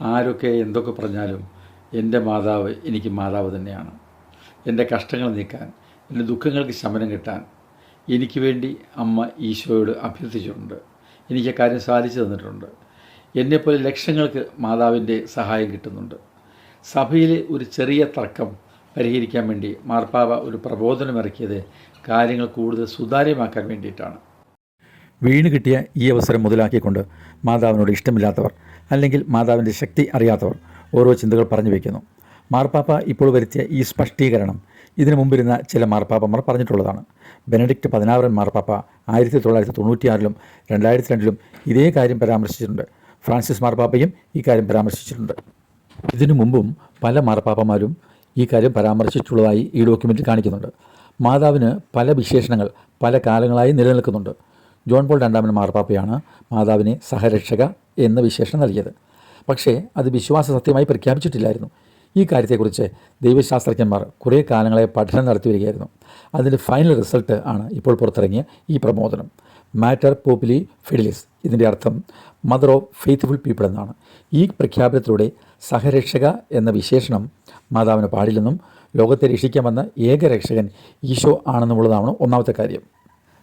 ആരൊക്കെ എന്തൊക്കെ പറഞ്ഞാലും എന്റെ മാതാവ് എനിക്ക് മാതാവ് തന്നെയാണ്. എന്റെ കഷ്ടങ്ങൾ നീക്കാൻ എന്റെ ദുഃഖങ്ങൾക്ക് ശമനം കിട്ടാൻ എനിക്ക് വേണ്ടി അമ്മ ഈശോയോട് അഭ്യർത്ഥിച്ചിട്ടുണ്ട്. എനിക്ക് കാര്യം സാധിച്ചു തന്നിട്ടുണ്ട്. എന്നെപ്പോലെ ലക്ഷങ്ങൾക്ക് മാതാവിന്റെ സഹായം കിട്ടുന്നുണ്ട്. സഭയിലെ ഒരു ചെറിയ തർക്കം പരിഹരിക്കാൻ വേണ്ടി മാർപ്പാവ ഒരു പ്രബോധനം ഇറക്കിയത് കാര്യങ്ങൾ കൂടുതൽ സുതാര്യമാക്കാൻ വേണ്ടിയിട്ടാണ്. വീണ് കിട്ടിയ ഈ അവസരം മുതലാക്കിക്കൊണ്ട് മാതാവിനോട് ഇഷ്ടമില്ലാത്തവർ അല്ലെങ്കിൽ മാതാവിന്റെ ശക്തി അറിയാത്തവർ ഓരോ ചിന്തകൾ പറഞ്ഞു വയ്ക്കുന്നു മാർപ്പാപ്പ ഇപ്പോൾ വരുത്തിയ ഈ സ്പഷ്ടീകരണം ഇതിനു മുമ്പിരുന്ന ചില മാർപ്പാപ്പമാർ പറഞ്ഞിട്ടുള്ളതാണ്. ബെനഡിക്റ്റ് പതിനാറൻ മാർപ്പാപ്പ ആയിരത്തി തൊള്ളായിരത്തി തൊണ്ണൂറ്റിയാറിലും രണ്ടായിരത്തി രണ്ടിലും ഇതേ കാര്യം പരാമർശിച്ചിട്ടുണ്ട്. ഫ്രാൻസിസ് മാർപ്പാപ്പയും ഈ കാര്യം പരാമർശിച്ചിട്ടുണ്ട്. ഇതിനു മുമ്പും പല മാർപ്പാപ്പമാരും ഈ കാര്യം പരാമർശിച്ചിട്ടുള്ളതായി ഈ ഡോക്യുമെന്റിൽ കാണിക്കുന്നുണ്ട്. മാതാവിന് പല വിശേഷണങ്ങൾ പല കാലങ്ങളായി നിലനിൽക്കുന്നുണ്ട്. ജോൺ പോൾ രണ്ടാമൻ മാർപ്പാപ്പയാണ് മാതാവിനെ സഹരക്ഷക എന്ന വിശേഷണം നൽകിയത്. പക്ഷേ അത് വിശ്വാസ സത്യമായി പ്രഖ്യാപിച്ചിട്ടില്ലായിരുന്നു. ഈ കാര്യത്തെക്കുറിച്ച് ദൈവശാസ്ത്രജ്ഞന്മാർ കുറേ കാലങ്ങളെ പഠനം നടത്തി വരികയായിരുന്നു. അതിന്റെ ഫൈനൽ റിസൾട്ട് ആണ് ഇപ്പോൾ പുറത്തിറങ്ങിയ ഈ പ്രബോധനം മാറ്റർ പോപ്പുലി ഫെഡിലിസ്. ഇതിന്റെ അർത്ഥം മദർ ഓഫ് ഫെയ്ത്ത്ഫുൾ പീപ്പിൾ എന്നാണ്. ഈ പ്രഖ്യാപനത്തിലൂടെ സഹരക്ഷക എന്ന വിശേഷണം മാതാവിന് പാടില്ലെന്നും ലോകത്തെ രക്ഷിക്കാമെന്ന ഏക രക്ഷകൻ ഈശോ ആണെന്നുമുള്ളതാണ് ഒന്നാമത്തെ കാര്യം.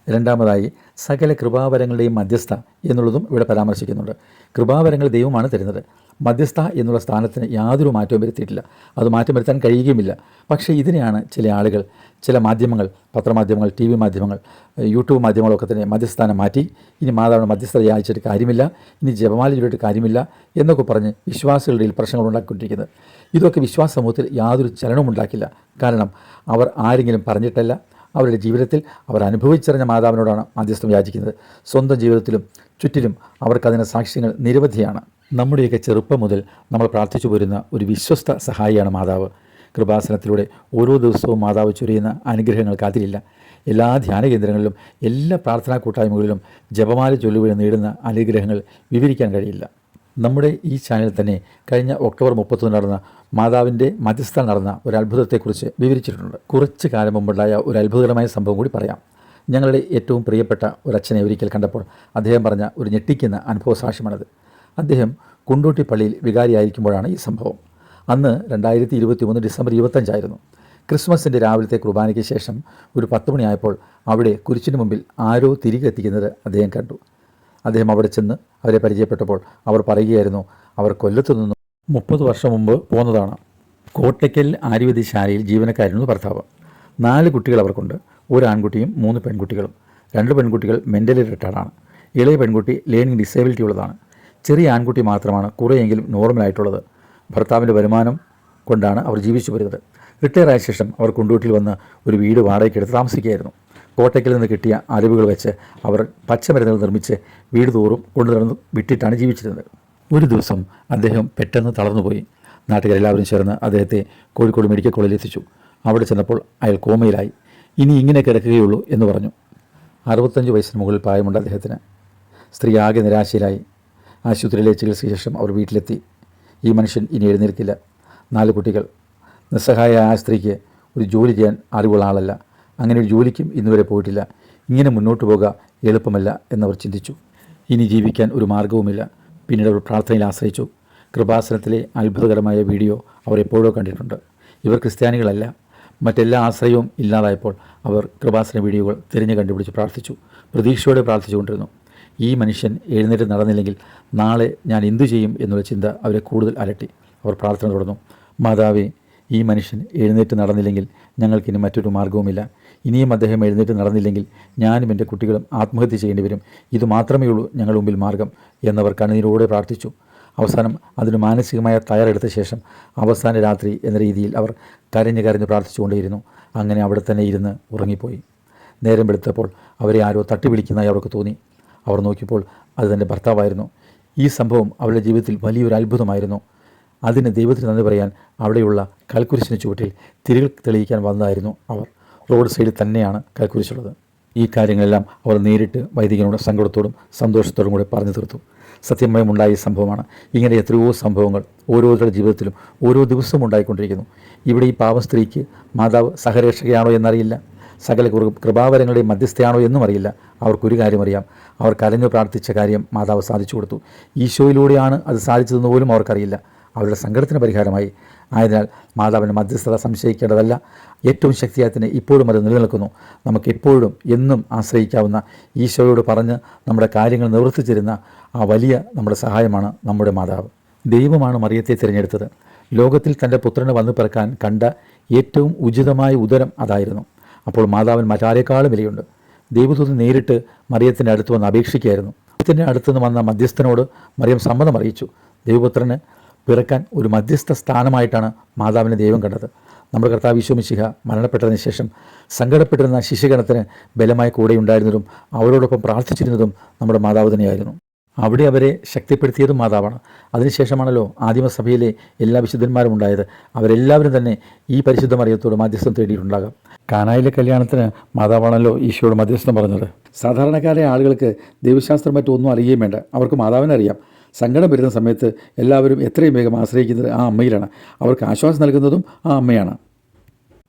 രണ്ടാമതായി സകല കൃപാവരങ്ങളുടെയും മധ്യസ്ഥ എന്നുള്ളതും ഇവിടെ പരാമർശിക്കുന്നുണ്ട്. കൃപാവരങ്ങൾ ദൈവമാണ് തരുന്നത്. മധ്യസ്ഥ എന്നുള്ള സ്ഥാനത്തിന് യാതൊരു മാറ്റവും വരുത്തിയിട്ടില്ല. അത് മാറ്റം വരുത്താൻ കഴിയുകയുമില്ല. പക്ഷേ ഇതിനെയാണ് ചില ആളുകൾ ചില മാധ്യമങ്ങൾ പത്രമാധ്യമങ്ങൾ ടി വി മാധ്യമങ്ങൾ യൂട്യൂബ് മാധ്യമങ്ങളൊക്കെ തന്നെ മധ്യസ്ഥാനം മാറ്റി ഇനി മാതാവിനെ മധ്യസ്ഥത യാചിച്ചിട്ട് കാര്യമില്ല ഇനി ജപമാല ചൊല്ലിയിട്ട് കാര്യമില്ല എന്നൊക്കെ പറഞ്ഞ് വിശ്വാസികളുടെ പ്രശ്നങ്ങൾ ഉണ്ടാക്കിക്കൊണ്ടിരിക്കുന്നത്. ഇതൊക്കെ വിശ്വാസ സമൂഹത്തിൽ യാതൊരു ചലനവും ഉണ്ടാക്കില്ല. കാരണം അവർ ആരെങ്കിലും പറഞ്ഞിട്ടല്ല അവരുടെ ജീവിതത്തിൽ അവർ അനുഭവിച്ചറിഞ്ഞ മാതാവിനോടാണ് മധ്യസ്ഥം യാചിക്കുന്നത്. സ്വന്തം ജീവിതത്തിലും ചുറ്റിലും അവർക്കതിന് സാക്ഷ്യങ്ങൾ നിരവധിയാണ്. നമ്മുടെയൊക്കെ ചെറുപ്പം മുതൽ നമ്മൾ പ്രാർത്ഥിച്ചു പോരുന്ന ഒരു വിശ്വസ്ത സഹായിയാണ് മാതാവ്. കൃപാസനത്തിലൂടെ ഓരോ ദിവസവും മാതാവ് ചൊരിയുന്ന അനുഗ്രഹങ്ങൾക്ക് അതിരില്ല എല്ലാ ധ്യാന കേന്ദ്രങ്ങളിലും എല്ലാ പ്രാർത്ഥനാ കൂട്ടായ്മകളിലും ജപമാല ചൊല്ലുവഴി നേടുന്ന അനുഗ്രഹങ്ങൾ വിവരിക്കാൻ കഴിയില്ല. നമ്മുടെ ഈ ചാനൽ തന്നെ കഴിഞ്ഞ ഒക്ടോബർ മുപ്പത്തൊന്ന് നടന്ന മാതാവിന്റെ മധ്യസ്ഥ നടന്ന ഒരു അത്ഭുതത്തെക്കുറിച്ച് വിവരിച്ചിട്ടുണ്ട്. കുറച്ച് കാലം മുമ്പുണ്ടായ ഒരു അത്ഭുതകരമായ സംഭവം കൂടി പറയാം. ഞങ്ങളുടെ ഏറ്റവും പ്രിയപ്പെട്ട ഒരു അച്ഛനെ ഒരിക്കൽ കണ്ടപ്പോൾ അദ്ദേഹം പറഞ്ഞ ഒരു ഞെട്ടിക്കുന്ന അനുഭവ സാക്ഷ്യമാണത്. അദ്ദേഹം കുണ്ടൂട്ടി പള്ളിയിൽ വികാരിയായിരിക്കുമ്പോഴാണ് ഈ സംഭവം. അന്ന് രണ്ടായിരത്തി ഇരുപത്തി മൂന്ന് ഡിസംബർ ഇരുപത്തഞ്ചായിരുന്നു ക്രിസ്മസിന്റെ രാവിലത്തെ കുർബാനയ്ക്ക് ശേഷം ഒരു പത്ത് മണിയായപ്പോൾ അവിടെ കുരിശിന് മുമ്പിൽ ആരോ തിരികെ എത്തിക്കുന്നത് അദ്ദേഹം കണ്ടു. അദ്ദേഹം അവിടെ ചെന്ന് അവരെ പരിചയപ്പെട്ടപ്പോൾ അവർ പറയുകയായിരുന്നു അവർ കൊല്ലത്തു നിന്നും മുപ്പത് വർഷം മുമ്പ് പോന്നതാണ്. കോട്ടയ്ക്കൽ ആര്യവൈദ്യശാലയിൽ ജീവനക്കാരുന്നു ഭർത്താവ്. നാല് കുട്ടികൾ അവർക്കുണ്ട്. ഒരു ആൺകുട്ടിയും മൂന്ന് പെൺകുട്ടികളും. രണ്ട് പെൺകുട്ടികൾ മെന്റലി റിട്ടയർഡാണ് ഇളയ പെൺകുട്ടി ലേണിംഗ് ഡിസേബിലിറ്റി ഉള്ളതാണ്. ചെറിയ ആൺകുട്ടി മാത്രമാണ് കുറേയെങ്കിലും നോർമലായിട്ടുള്ളത് ഭർത്താവിന്റെ വരുമാനം കൊണ്ടാണ് അവർ ജീവിച്ചു വരുന്നത് റിട്ടയർ ആയ ശേഷം അവർ കുണ്ടൂട്ടിൽ വന്ന് ഒരു വീട് വാടകയ്ക്കെടുത്ത് താമസിക്കുകയായിരുന്നു. കോട്ടയ്ക്കിൽ നിന്ന് കിട്ടിയ അറിവുകൾ വെച്ച് അവർ പച്ചമരുന്നുകൾ നിർമ്മിച്ച് വീട് തോറും കൊണ്ടു നടന്ന് വിട്ടിട്ടാണ് ജീവിച്ചിരുന്നത്. ഒരു ദിവസം അദ്ദേഹം പെട്ടെന്ന് തളർന്നുപോയി. നാട്ടുകാരെല്ലാവരും ചേർന്ന് അദ്ദേഹത്തെ കോഴിക്കോട് മെഡിക്കൽ കോളേജിൽ എത്തിച്ചു. അവിടെ ചെന്നപ്പോൾ അയാൾ കോമയിലായി. ഇനി ഇങ്ങനെ കിടക്കുകയുള്ളൂ എന്ന് പറഞ്ഞു. അറുപത്തഞ്ച് വയസ്സിന് മുകളിൽ പ്രായമുണ്ട് അദ്ദേഹത്തിന്. സ്ത്രീ ആകെ നിരാശയിലായി. ആശുപത്രിയിലെ ചികിത്സയ്ക്ക് ശേഷം അവർ വീട്ടിലെത്തി. ഈ മനുഷ്യൻ ഇനി എഴുന്നേൽക്കില്ല. നാല് കുട്ടികൾ. നിസ്സഹായ ആ സ്ത്രീക്ക് ഒരു ജോലി ചെയ്യാൻ അറിവുള്ള ആളല്ല. അങ്ങനെ ഒരു ജോലിക്കും ഇന്നുവരെ പോയിട്ടില്ല. ഇങ്ങനെ മുന്നോട്ട് പോകുക എളുപ്പമല്ല എന്നവർ ചിന്തിച്ചു. ഇനി ജീവിക്കാൻ ഒരു മാർഗവുമില്ല പിന്നീട് അവർ പ്രാർത്ഥനയിൽ ആശ്രയിച്ചു. കൃപാസനത്തിലെ അത്ഭുതകരമായ വീഡിയോ അവർ എപ്പോഴോ കണ്ടിട്ടുണ്ട്. ഇവർ ക്രിസ്ത്യാനികളല്ല. മറ്റെല്ലാ ആശ്രയവും ഇല്ലാതായപ്പോൾ അവർ കൃപാസന വീഡിയോകൾ തിരഞ്ഞു കണ്ടുപിടിച്ച് പ്രാർത്ഥിച്ചു. പ്രതീക്ഷയോടെ പ്രാർത്ഥിച്ചുകൊണ്ടിരുന്നു. ഈ മനുഷ്യൻ എഴുന്നേറ്റ് നടന്നില്ലെങ്കിൽ നാളെ ഞാൻ എന്തു ചെയ്യും എന്നുള്ള ചിന്ത അവരെ കൂടുതൽ അലട്ടി. അവർ പ്രാർത്ഥന തുടർന്നു. മാതാവേ ഈ മനുഷ്യൻ എഴുന്നേറ്റ് നടന്നില്ലെങ്കിൽ ഞങ്ങൾക്കിനി മറ്റൊരു മാർഗവുമില്ല ഇനിയും അദ്ദേഹം എഴുന്നേറ്റ് നടന്നില്ലെങ്കിൽ ഞാനും എന്റെ കുട്ടികളും ആത്മഹത്യ ചെയ്യേണ്ടി വരും. ഇത് മാത്രമേ ഉള്ളൂ ഞങ്ങളുടെ മുമ്പിൽ മാർഗം എന്നവർ കണ്ണീരോടെ പ്രാർത്ഥിച്ചു. അവസാനം അതിന് മാനസികമായ തയ്യാറെടുത്ത ശേഷം അവസാന രാത്രി എന്ന രീതിയിൽ അവർ കരഞ്ഞ് കരഞ്ഞ് പ്രാർത്ഥിച്ചുകൊണ്ടേയിരുന്നു. അങ്ങനെ അവിടെ തന്നെ ഇരുന്ന് ഉറങ്ങിപ്പോയി. നേരം വെളുത്തപ്പോൾ അവരെ ആരോ തട്ടി വിളിക്കുന്നതായി അവർക്ക് തോന്നി. അവർ നോക്കിയപ്പോൾ അത് തന്റെ ഭർത്താവായിരുന്നു. ഈ സംഭവം അവരുടെ ജീവിതത്തിൽ വലിയൊരു അത്ഭുതമായിരുന്നു. അതിന് ദൈവത്തിന് നന്ദി പറയാൻ അവിടെയുള്ള കൽക്കുരിശിന് ചുവട്ടിൽ തിരികൾ തെളിയിക്കാൻ വന്നതായിരുന്നു അവർ. റോഡ് സൈഡിൽ തന്നെയാണ് കൽക്കുരിശുള്ളത് ഈ കാര്യങ്ങളെല്ലാം അവർ നേരിട്ട് വൈദികനോട് സങ്കടത്തോടും സന്തോഷത്തോടും കൂടി പറഞ്ഞു തീർത്തു. സത്യമായും ഉണ്ടായ സംഭവമാണ്. ഇങ്ങനെ എത്രയോ സംഭവങ്ങൾ ഓരോരുത്തരുടെ ജീവിതത്തിലും ഓരോ ദിവസവും ഉണ്ടായിക്കൊണ്ടിരിക്കുന്നു. ഇവിടെ ഈ പാവ സ്ത്രീക്ക് മാതാവ് സഹരക്ഷകയാണോ എന്നറിയില്ല. സകല കൃപാവരങ്ങളുടെ മധ്യസ്ഥയാണോ എന്നും അറിയില്ല. അവർക്കൊരു കാര്യം അറിയാം. അവർ കരഞ്ഞു പ്രാർത്ഥിച്ച കാര്യം മാതാവ് സാധിച്ചു കൊടുത്തു. ഈശോയിലൂടെയാണ് അത് സാധിച്ചതെന്ന് പോലും അവർക്കറിയില്ല. അവരുടെ സങ്കടത്തിന് പരിഹാരമായി. ആയതിനാൽ മാതാവിന്റെ മധ്യസ്ഥത സംശയിക്കേണ്ടതല്ല. ഏറ്റവും ശക്തിയായത്തിന് ഇപ്പോഴും അത് നിലനിൽക്കുന്നു. നമുക്ക് എപ്പോഴും എന്നും ആശ്രയിക്കാവുന്ന ഈശോയോട് പറഞ്ഞ് നമ്മുടെ കാര്യങ്ങൾ നിവർത്തിച്ചിരുന്ന ആ വലിയ നമ്മുടെ സഹായമാണ് നമ്മുടെ മാതാവ്. ദൈവമാണ് മറിയത്തെ തിരഞ്ഞെടുത്തത്. ലോകത്തിൽ തന്റെ പുത്രനെ വന്നു പിറക്കാൻ കണ്ട ഏറ്റവും ഉചിതമായ ഉദരം അതായിരുന്നു. അപ്പോൾ മാതാവിന് മറ്റാരേക്കാളും വിലയുണ്ട്. ദൈവദൂതൻ നേരിട്ട് മറിയത്തിന്റെ അടുത്ത് വന്ന് അപേക്ഷിക്കുകയായിരുന്നു. മറിയത്തിന്റെ അടുത്തുനിന്ന് വന്ന മധ്യസ്ഥനോട് മറിയം സമ്മതം അറിയിച്ചു. ദൈവപുത്രന് പിറക്കാൻ ഒരു മധ്യസ്ഥ സ്ഥാനമായിട്ടാണ് മാതാവിനെ ദൈവം കണ്ടത്. നമ്മുടെ കർത്താവ് വിശ്വമിശിഹ മരണപ്പെട്ടതിന് ശേഷം സങ്കടപ്പെട്ടിരുന്ന ശിശുഗണത്തിന് ബലമായി കൂടെയുണ്ടായിരുന്നതും അവരോടൊപ്പം പ്രാർത്ഥിച്ചിരുന്നതും നമ്മുടെ മാതാവ് തന്നെയായിരുന്നു. അവിടെ അവരെ ശക്തിപ്പെടുത്തിയതും മാതാവാണ്. അതിനുശേഷമാണല്ലോ ആദിമസഭയിലെ എല്ലാ വിശുദ്ധന്മാരും ഉണ്ടായത്. അവരെല്ലാവരും തന്നെ ഈ പരിശുദ്ധ മറിയത്തോട് മധ്യസ്ഥം തേടിയിട്ടുണ്ടാകാം. കാനായിലെ കല്യാണത്തിന് മാതാവാണല്ലോ ഈശോയോട് മധ്യസ്ഥം പറഞ്ഞത്. സാധാരണക്കാരായ ആളുകൾക്ക് ദൈവശാസ്ത്രം മറ്റൊന്നും അറിയുകയും വേണ്ട. അവർക്ക് മാതാവിനെ അറിയാം. സങ്കടം വരുന്ന സമയത്ത് എല്ലാവരും എത്രയും വേഗം ആശ്രയിക്കുന്നത് ആ അമ്മയിലാണ്. അവർക്ക് ആശ്വാസം നൽകുന്നതും ആ അമ്മയാണ്.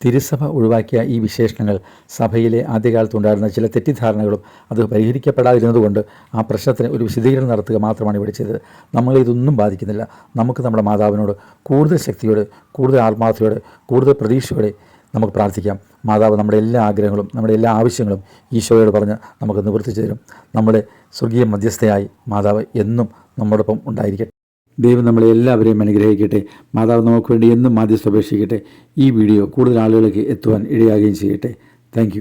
തിരുസഭ ഒഴിവാക്കിയ ഈ വിശേഷണങ്ങൾ സഭയിലെ ആദ്യകാലത്തുണ്ടായിരുന്ന ചില തെറ്റിദ്ധാരണകളും അത് പരിഹരിക്കപ്പെടാതിരുന്നതുകൊണ്ട് ആ പ്രശ്നത്തിന് ഒരു വിശദീകരണം നടത്തുക മാത്രമാണ് ഇവിടെ ചെയ്തത്. നമ്മളെ ഇതൊന്നും ബാധിക്കുന്നില്ല. നമുക്ക് നമ്മുടെ മാതാവിനോട് കൂടുതൽ ശക്തിയോട് കൂടുതൽ ആത്മാർത്ഥയോടെ കൂടുതൽ പ്രതീക്ഷയോടെ നമുക്ക് പ്രാർത്ഥിക്കാം. മാതാവ് നമ്മുടെ എല്ലാ ആഗ്രഹങ്ങളും നമ്മുടെ എല്ലാ ആവശ്യങ്ങളും ഈശോയോട് പറഞ്ഞ് നമുക്ക് നിവർത്തിച്ചു തരും. നമ്മുടെ സ്വർഗീയ മധ്യസ്ഥയായി മാതാവ് എന്നും നമ്മോടൊപ്പം ഉണ്ടായിരിക്കട്ടെ. ദൈവം നമ്മളെ എല്ലാവരെയും അനുഗ്രഹിക്കട്ടെ. മാതാവ് നമുക്ക് വേണ്ടി എന്നും മാധ്യസ്ഥ അപേക്ഷിക്കട്ടെ. ഈ വീഡിയോ കൂടുതൽ ആളുകളിലേക്ക് എത്തുവാൻ ഇടയാകുകയും ചെയ്യട്ടെ. താങ്ക്